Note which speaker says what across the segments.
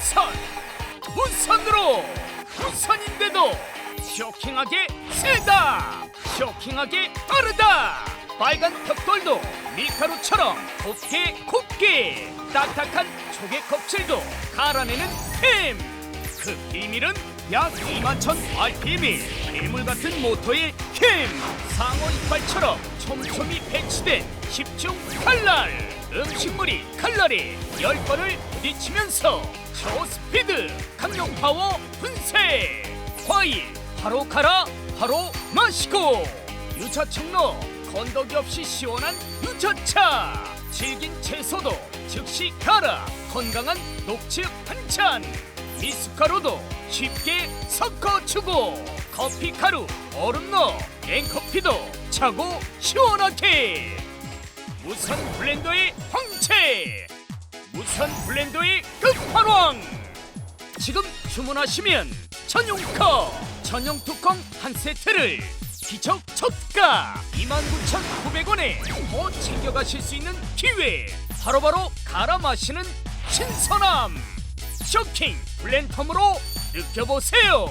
Speaker 1: 무선 무선으로 무선인데도 쇼킹하게 세다. 쇼킹하게 빠르다. 빨간 벽돌도 밀가루처럼 곱게 곱게 딱딱한 조개 껍질도 갈아내는 힘 그 비밀은 약 2만 천 RPM의 괴물 같은 모터의 힘 상어 이빨처럼 촘촘히 배치된 10중 칼날 음식물이 칼날에 10번을 부딪히면서 초스피드 강력 파워 분쇄! 과일 바로 갈아 바로 마시고! 유자청 넣어 건더기 없이 시원한 유자차! 질긴 채소도 즉시 갈아 건강한 녹즙 한잔 미숫가루도 쉽게 섞어주고! 커피 가루 얼음 넣어 냉커피도 차고 시원하게 무선 블렌더의 황체 무선 블렌더의 끝판왕! 지금 주문하시면 전용컵 전용 뚜껑 한 세트를 기적 저가 29,900원에 더 챙겨가실 수 있는 기회! 바로바로 갈아 마시는 신선함! 쇼킹 블렌텀으로 느껴보세요!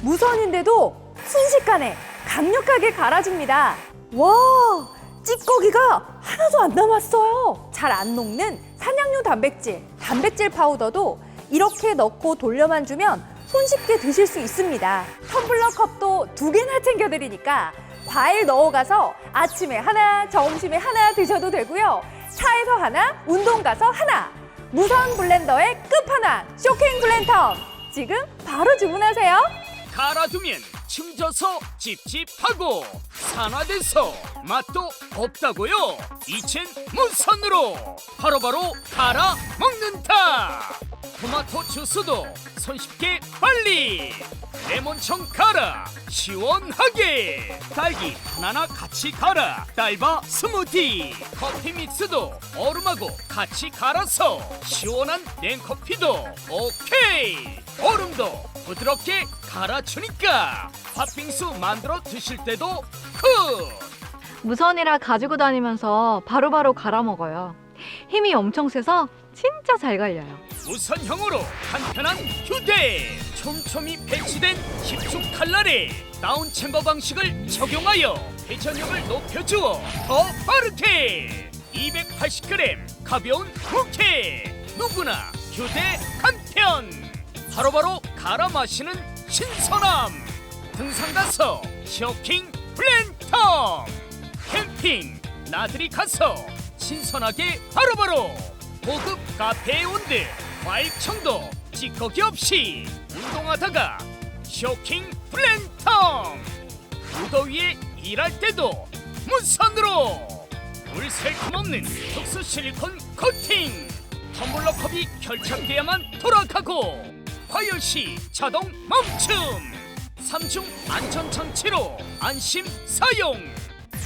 Speaker 2: 무선인데도 순식간에 강력하게 갈아줍니다. 와, 찌꺼기가 하나도 안 남았어요. 잘 안 녹는 산양류 단백질, 단백질 파우더도 이렇게 넣고 돌려만 주면 손쉽게 드실 수 있습니다. 텀블러 컵도 두 개나 챙겨드리니까 과일 넣어가서 아침에 하나, 점심에 하나 드셔도 되고요. 차에서 하나, 운동 가서 하나. 무선 블렌더의 끝판왕 쇼킹 블렌텀. 지금 바로 주문하세요.
Speaker 1: 갈아두면 층져서 찝찝하고 산화돼서 맛도 없다고요. 이젠 무선으로 바로바로 갈아 먹는다 토마토 주스도 손쉽게 빨리! 레몬청 갈아! 시원하게! 딸기 하나나 같이 갈아! 딸바 스무디! 커피 믹스도 얼음하고 같이 갈아서 시원한 냉커피도 오케이! 얼음도 부드럽게 갈아주니까 팥빙수 만들어 드실 때도 굿!
Speaker 3: 무선이라 가지고 다니면서 바로바로 갈아 먹어요. 힘이 엄청 세서 진짜 잘 갈려요.
Speaker 1: 우선형으로 간편한 휴대. 촘촘히 배치된 10중 칼날에 다운 챔버 방식을 적용하여 회전력을 높여주어 더 빠르게 280g 가벼운 무게 누구나 휴대 간편. 바로바로 갈아 마시는 신선함. 등산 가서 쇼킹 블렌텀. 캠핑 나들이 가서 신선하게 바로바로 고급 카페에 온듯 과일청도 찌꺼기 없이 운동하다가 쇼킹 블렌텀. 무더위에 일할 때도 무선으로 물 살낌 없는 특수 실리콘 코팅. 텀블러 컵이 결착돼야만 돌아가고 과열 시 자동 멈춤. 삼중 안전 장치로 안심 사용.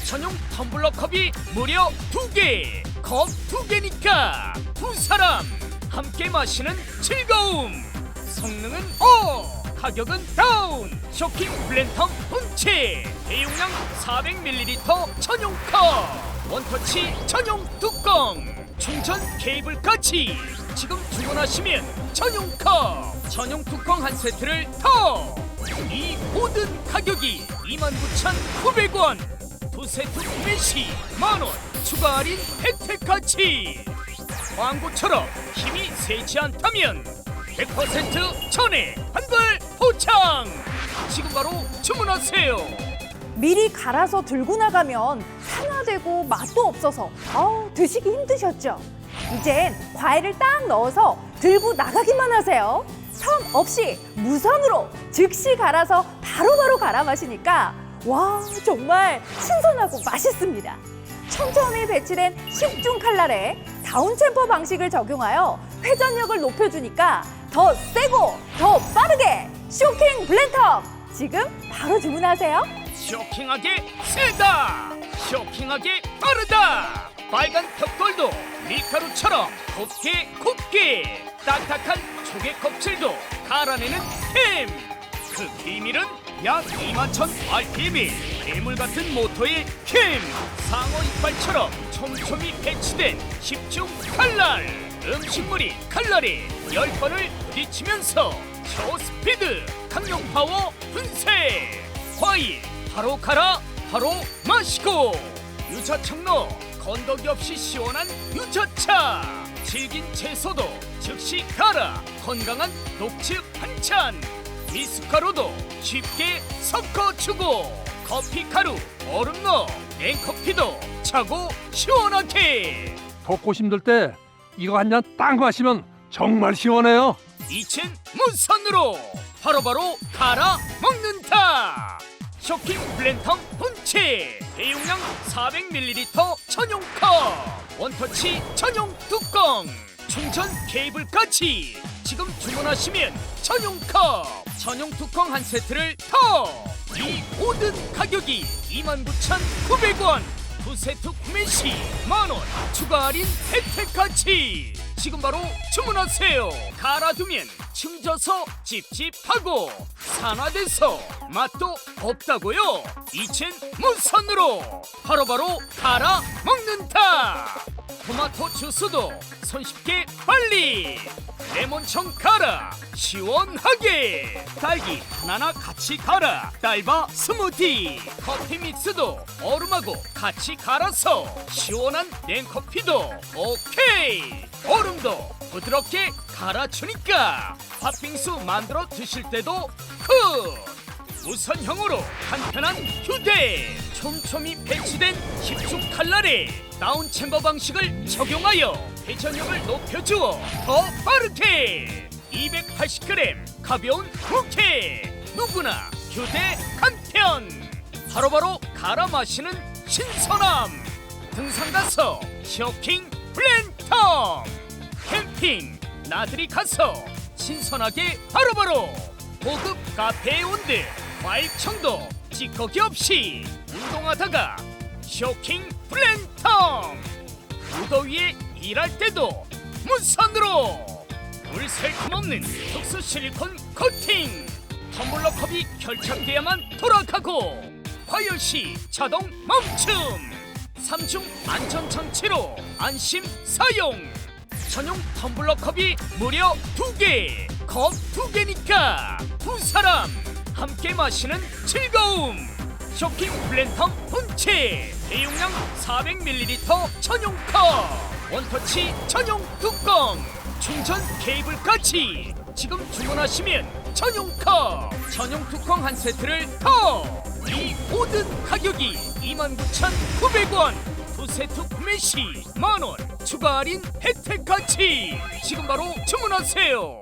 Speaker 1: 전용 텀블러 컵이 무려 두 개, 컵 두 개니까 두 사람 함께 마시는 즐거움. 성능은 업, 가격은 다운. 쇼킹 블렌텀 본체 대용량 400ml 전용 컵, 원터치 전용 뚜껑, 충전 케이블까지. 지금 주문하시면 전용 컵, 전용 뚜껑 한 세트를 더. 이 모든 가격이 29,900원. 두 세트 구매 시 만원 추가 할인 혜택까지 광고처럼 힘이 세지 않다면 100% 전에 한발 포창 지금 바로 주문하세요
Speaker 2: 미리 갈아서 들고 나가면 산화되고 맛도 없어서 아우 드시기 힘드셨죠? 이젠 과일을 딱 넣어서 들고 나가기만 하세요. 텀 없이 무선으로 즉시 갈아서 바로바로 갈아 마시니까 와 정말 신선하고 맛있습니다. 촘촘히 배치된 10중 칼날에 다운 챔퍼 방식을 적용하여 회전력을 높여주니까 더 세고 더 빠르게 쇼킹 블렌텀 지금 바로 주문하세요.
Speaker 1: 쇼킹하게 세다 쇼킹하게 빠르다 빨간 벽돌도 밀가루처럼 곱게 곱게 딱딱한 조개 껍질도 갈아내는 힘그 비밀은 약 2만 천 RPM의 괴물 같은 모터의 힘 상어 이빨처럼 촘촘히 배치된 10중 칼날! 음식물이 칼날에 10번을 부딪히면서 초스피드! 강력 파워 분쇄! 과일 바로 갈아 바로 마시고! 유자청 넣어 건더기 없이 시원한 유자차! 질긴 채소도 즉시 갈아! 건강한 녹즙 한찬 미숫가루도 쉽게 섞어주고 커피 가루 얼음 넣어 냉커피도 차고 시원하게.
Speaker 4: 덥고 힘들 때 이거 한 잔 딱 마시면 정말 시원해요.
Speaker 1: 이젠 무선으로 바로바로 갈아 먹는다. 쇼킹 블렌텀 본체. 대용량 400ml 전용 컵. 원터치 전용 뚜껑 충전 케이블 까지. 지금 주문하시면 전용 컵. 전용 뚜껑 한 세트를 더. 이 모든 가격이 29,900원. 두 세트 구매 시 만원. 추가 할인 혜택까지. 지금 바로 주문하세요. 갈아두면 층져서 찝찝하고 산화돼서 맛도 없다고요. 이젠 무선으로 바로바로 갈아 먹는다 토마토 주스도 손쉽게 빨리! 레몬청 갈아! 시원하게! 딸기 하나나 같이 갈아! 딸바 스무디! 커피 믹스도 얼음하고 같이 갈아서 시원한 냉커피도 오케이! 얼음도 부드럽게 갈아주니까 팥빙수 만들어 드실 때도 굿 무선형으로 간편한 휴대 촘촘히 배치된 10중 칼날에 다운 챔버 방식을 적용하여 회전력을 높여주어 더 빠르게 280g 가벼운 무게 누구나 휴대 간편 바로바로 갈아 마시는 신선함. 등산 가서 쇼킹 블렌텀. 캠핑 나들이 가서 신선하게 바로바로 고급 카페에 온들 과일 청도 찌꺼기 없이 운동하다가 쇼킹 블렌텀! 무더위에 일할 때도 무선으로 물 셀틈 없는 특수 실리콘 코팅! 텀블러 컵이 결착돼야만 돌아가고 과열 시 자동 멈춤! 삼중 안전 장치로 안심 사용! 전용 텀블러 컵이 무려 두 개, 컵 두 개니까 두 사람 함께 마시는 즐거움. 쇼킹 블렌텀 본체 대용량 400ml 전용 컵, 원터치 전용 뚜껑, 충전 케이블까지. 지금 주문하시면 전용 컵, 전용 뚜껑 한 세트를 더. 이 모든 가격이 29,900원. 두 세트 구매 시 만원. 추가 할인 혜택까지. 지금 바로 주문하세요